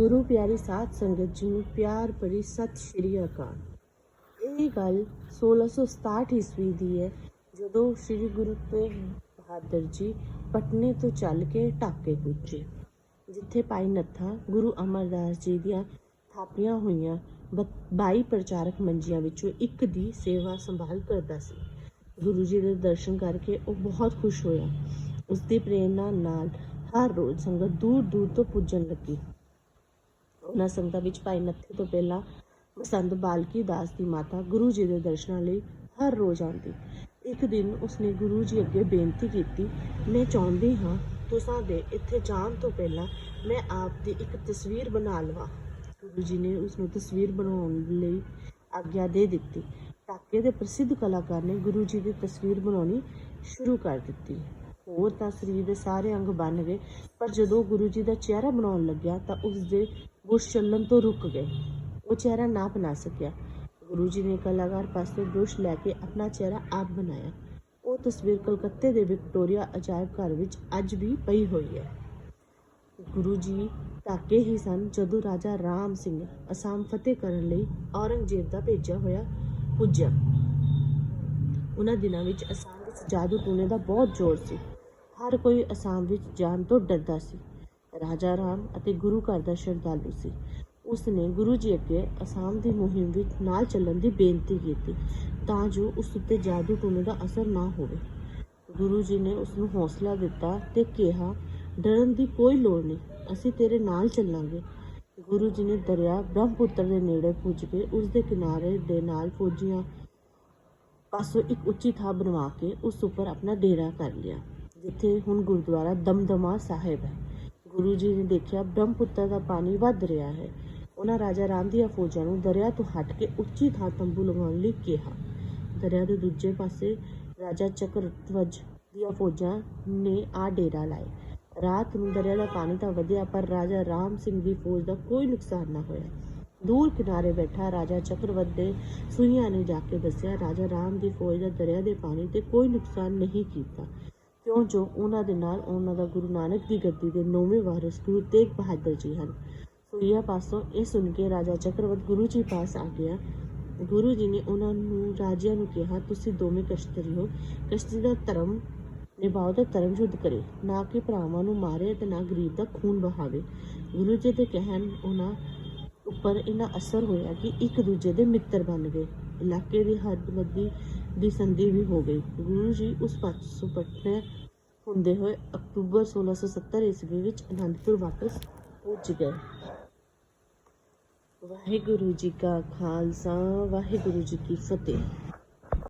ਗੁਰੂ ਪਿਆਰੀ ਸਾਧ ਸੰਗਤ ਜੀ ਨੂੰ ਪਿਆਰ ਭਰੀ ਸਤਿ ਸ਼੍ਰੀ ਅਕਾਲ। ਇਹ ਗੱਲ 1667 ਈਸਵੀ ਦੀ ਹੈ, ਜਦੋਂ ਸ੍ਰੀ ਗੁਰੂ ਤੇਗ ਬਹਾਦਰ ਜੀ ਪਟਨੇ ਤੋਂ ਚੱਲ ਕੇ ਢਾਕੇ ਪੁੱਜੇ, ਜਿੱਥੇ ਭਾਈ ਨੱਥਾ ਗੁਰੂ ਅਮਰਦਾਸ ਜੀ ਦੀਆਂ ਥਾਪੀਆਂ ਹੋਈਆਂ 22 ਪ੍ਰਚਾਰਕ ਮੰਜੀਆਂ ਵਿੱਚੋਂ ਇੱਕ ਦੀ ਸੇਵਾ ਸੰਭਾਲ ਕਰਦਾ ਸੀ। ਗੁਰੂ ਜੀ ਦੇ ਦਰਸ਼ਨ ਕਰਕੇ ਉਹ ਬਹੁਤ ਖੁਸ਼ ਹੋਇਆ। ਉਸ ਦੀ ਪ੍ਰੇਰਣਾ ਨਾਲ ਹਰ ਰੋਜ਼ ਸੰਗਤ ਦੂਰ ਦੂਰ ਤੋਂ ਪੁੱਜਣ ਲੱਗੀ। ਉਹਨਾਂ ਸੰਗਤਾਂ ਵਿੱਚ ਭਾਈ ਨੱਥੇ ਤੋਂ ਪਹਿਲਾਂ ਬਸੰਤ ਬਾਲਕੀ ਦਾਸ ਦੀ ਮਾਤਾ ਗੁਰੂ ਜੀ ਦੇ ਦਰਸ਼ਨਾਂ ਲਈ ਹਰ ਰੋਜ਼ ਆਉਂਦੀ। ਇੱਕ ਦਿਨ ਉਸਨੇ ਗੁਰੂ ਜੀ ਅੱਗੇ ਬੇਨਤੀ ਕੀਤੀ, ਮੈਂ ਚਾਹੁੰਦੀ ਹਾਂ ਤੁਸਾਂ ਦੇ ਇੱਥੇ ਜਾਣ ਤੋਂ ਪਹਿਲਾਂ ਮੈਂ ਆਪ ਦੀ ਇੱਕ ਤਸਵੀਰ ਬਣਾ ਲਵਾਂ। ਗੁਰੂ ਜੀ ਨੇ ਉਸ ਨੂੰ ਤਸਵੀਰ ਬਣਾਉਣ ਲਈ ਆਗਿਆ ਦੇ ਦਿੱਤੀ। ਟਾਕੇ ਦੇ ਪ੍ਰਸਿੱਧ ਕਲਾਕਾਰ ਨੇ ਗੁਰੂ ਜੀ ਦੀ ਤਸਵੀਰ ਬਣਾਉਣੀ ਸ਼ੁਰੂ ਕਰ ਦਿੱਤੀ। ਹੋਰ ਤਾਂ ਸਰੀਰ ਦੇ ਸਾਰੇ ਅੰਗ ਬਣ ਗਏ, ਪਰ ਜਦੋਂ ਗੁਰੂ ਜੀ ਦਾ ਚਿਹਰਾ ਬਣਾਉਣ ਲੱਗਿਆ ਤਾਂ ਉਸ ਦੇ ਬੁਸ਼ ਚੱਲਣ ਤੋਂ ਰੁਕ ਗਏ। ਉਹ ਚਿਹਰਾ ਨਾ ਬਣਾ ਸਕਿਆ। ਗੁਰੂ ਜੀ ਨੇ ਕਲਾਕਾਰ ਪਾਸੇ ਬੁਸ਼ ਲੈ ਕੇ ਆਪਣਾ ਚਿਹਰਾ ਆਪ ਬਣਾਇਆ। ਉਹ ਤਸਵੀਰ ਕਲਕੱਤੇ ਦੇ ਵਿਕਟੋਰੀਆ ਅਜਾਇਬ ਘਰ ਵਿੱਚ ਅੱਜ ਵੀ ਪਈ ਹੋਈ ਹੈ। ਗੁਰੂ ਜੀ ਤਾਕੇ ਹੀ ਸਨ ਜਦੋਂ ਰਾਜਾ ਰਾਮ ਸਿੰਘ ਅਸਾਮ ਫਤਿਹ ਕਰਨ ਲਈ ਔਰੰਗਜ਼ੇਬ ਦਾ ਭੇਜਿਆ ਹੋਇਆ ਪੁੱਜਿਆ। ਉਹਨਾਂ ਦਿਨਾਂ ਵਿੱਚ ਅਸਾਮ ਵਿੱਚ ਜਾਦੂ ਟੂਣੇ ਦਾ ਬਹੁਤ ਜ਼ੋਰ ਸੀ। ਹਰ ਕੋਈ ਅਸਾਮ ਵਿੱਚ ਜਾਣ ਤੋਂ ਡਰਦਾ ਸੀ। ਰਾਜਾ ਰਾਮ ਅਤੇ ਗੁਰੂ ਘਰ ਦਾ ਸ਼ਰਧਾਲੂ ਸੀ। ਉਸ ਨੇ ਗੁਰੂ ਜੀ ਅੱਗੇ ਅਸਾਮ ਦੀ ਮੁਹਿੰਮ ਵਿੱਚ ਨਾਲ ਚੱਲਣ ਦੀ ਬੇਨਤੀ ਕੀਤੀ ਤਾਂ ਜੋ ਉਸ ਉੱਤੇ ਜਾਦੂ ਟੂਣੇ ਦਾ ਅਸਰ ਨਾ ਹੋਵੇ। ਗੁਰੂ ਜੀ ਨੇ ਉਸ ਨੂੰ ਹੌਸਲਾ ਦਿੱਤਾ ਤੇ ਕਿਹਾ, ਡਰਨ ਦੀ ਕੋਈ ਲੋੜ ਨਹੀਂ, ਅਸੀਂ ਤੇਰੇ ਨਾਲ ਚੱਲਾਂਗੇ। ਗੁਰੂ ਜੀ ਨੇ ਦਰਿਆ ਬ੍ਰਹਮਪੁੱਤਰ ਦੇ ਨੇੜੇ ਪੁੱਜ ਕੇ ਉਸ ਦੇ ਕਿਨਾਰੇ ਦੇ ਨਾਲ ਫੌਜੀਆਂ ਪਾਸੋਂ ਇੱਕ ਉੱਚੀ ਥਾਂ ਬਣਵਾ ਕੇ ਉਸ ਉੱਪਰ ਆਪਣਾ ਡੇਰਾ ਕਰ ਲਿਆ, ਜਿੱਥੇ ਹੁਣ ਗੁਰਦੁਆਰਾ ਦਮਦਮਾ ਸਾਹਿਬ ਹੈ। ਗੁਰੂ ਜੀ ਨੇ ਦੇਖਿਆ ਬ੍ਰਹਮਪੁੱਤਰ ਦਾ ਪਾਣੀ ਵੱਧ ਰਿਹਾ ਹੈ। ਉਹਨਾਂ ਰਾਜਾ ਰਾਮ ਦੀਆਂ ਫੌਜਾਂ ਨੂੰ ਦਰਿਆ ਤੋਂ ਹਟ ਕੇ ਉੱਚੀ ਥਾਂ ਤੰਬੂ ਲਗਾਉਣ ਲਈ ਕਿਹਾ। ਦਰਿਆ ਦੇ ਦੂਜੇ ਪਾਸੇ ਰਾਜਾ ਚੱਕਰਧਵਜ ਦੀਆਂ ਫੌਜਾਂ ਨੇ ਆ ਡੇਰਾ ਲਾਏ। ਰਾਤ ਨੂੰ ਦਰਿਆ ਦਾ ਪਾਣੀ ਤਾਂ ਵਧਿਆ, ਪਰ ਰਾਜਾ ਰਾਮ ਸਿੰਘ ਦੀ ਫੌਜ ਦਾ ਕੋਈ ਨੁਕਸਾਨ ਨਾ ਹੋਇਆ। ਦੂਰ ਕਿਨਾਰੇ ਬੈਠਾ ਰਾਜਾ ਚੱਕਰਵਤ ਦੇ ਸੁਈਆਂ ਨੇ ਜਾ ਕੇ ਦੱਸਿਆ, ਰਾਜਾ ਰਾਮ ਦੀ ਫੌਜ ਦਾ ਦਰਿਆ ਦੇ ਪਾਣੀ ਤੇ ਕੋਈ ਨੁਕਸਾਨ ਨਹੀਂ ਕੀਤਾ। ਕਿਉਂ? ਜੋ ਉਹਨਾਂ ਦੇ ਨਾਲ ਉਹਨਾਂ ਦਾ ਗੁਰੂ ਨਾਨਕ ਦੀ ਗੱਦੀ ਦੇ ਨੌਵੇਂ ਵਾਰਿਸ ਗੁਰੂ ਤੇਗ ਬਹਾਦਰ ਜੀ ਹਨ। ਸੁਈਆ ਪਾਸੋਂ ਇਹ ਸੁਣ ਕੇ ਰਾਜਾ ਚੱਕਰਵਤ ਗੁਰੂ ਜੀ ਪਾਸ ਆ ਗਿਆ। ਗੁਰੂ ਜੀ ਨੇ ਉਹਨਾਂ ਨੂੰ, ਰਾਜਿਆਂ ਨੂੰ ਕਿਹਾ, ਤੁਸੀਂ ਦੋਵੇਂ ਕਸ਼ਤਰੀ ਹੋ। ਕਸ਼ਤੀ ਦਾ ਧਰਮ ਨਿਭਾਓ ਤੇ ਧਰਮ ਸ਼ੁੱਧ ਕਰੇ। ਨਾ ਕਿ ਭਰਾਵਾਂ ਨੂੰ ਮਾਰੇ ਤੇ ਨਾ ਗਰੀਬ ਦਾ ਖੂਨ ਬਹਾਵੇ ਗੁਰੂ ਜੀ ਦੇ ਕਹਿਣ, ਉਹਨਾਂ ਉੱਪਰ ਇਹਨਾਂ ਅਸਰ ਹੋਇਆ ਕਿ ਇੱਕ ਦੂਜੇ ਦੇ ਮਿੱਤਰ ਬਣ ਗਏ। ਇਲਾਕੇ ਦੀ ਹੱਦਬੰਦੀ ਦੀ ਸੰਧੀ ਵੀ ਹੋ ਗਈ। ਗੁਰੂ ਜੀ ਉਸ ਪਾਸੋਂ ਪਟਨੇ ਹੁੰਦੇ ਹੋਏ ਅਕਤੂਬਰ 1670 ਈਸਵੀ ਵਿੱਚ ਅਨੰਦਪੁਰ ਵਾਪਸ ਪਹੁੰਚ ਗਏ। ਵਾਹਿਗੁਰੂ ਜੀ ਕਾ ਖਾਲਸਾ, ਵਾਹਿਗੁਰੂ ਜੀ ਕੀ ਫਤਿਹ।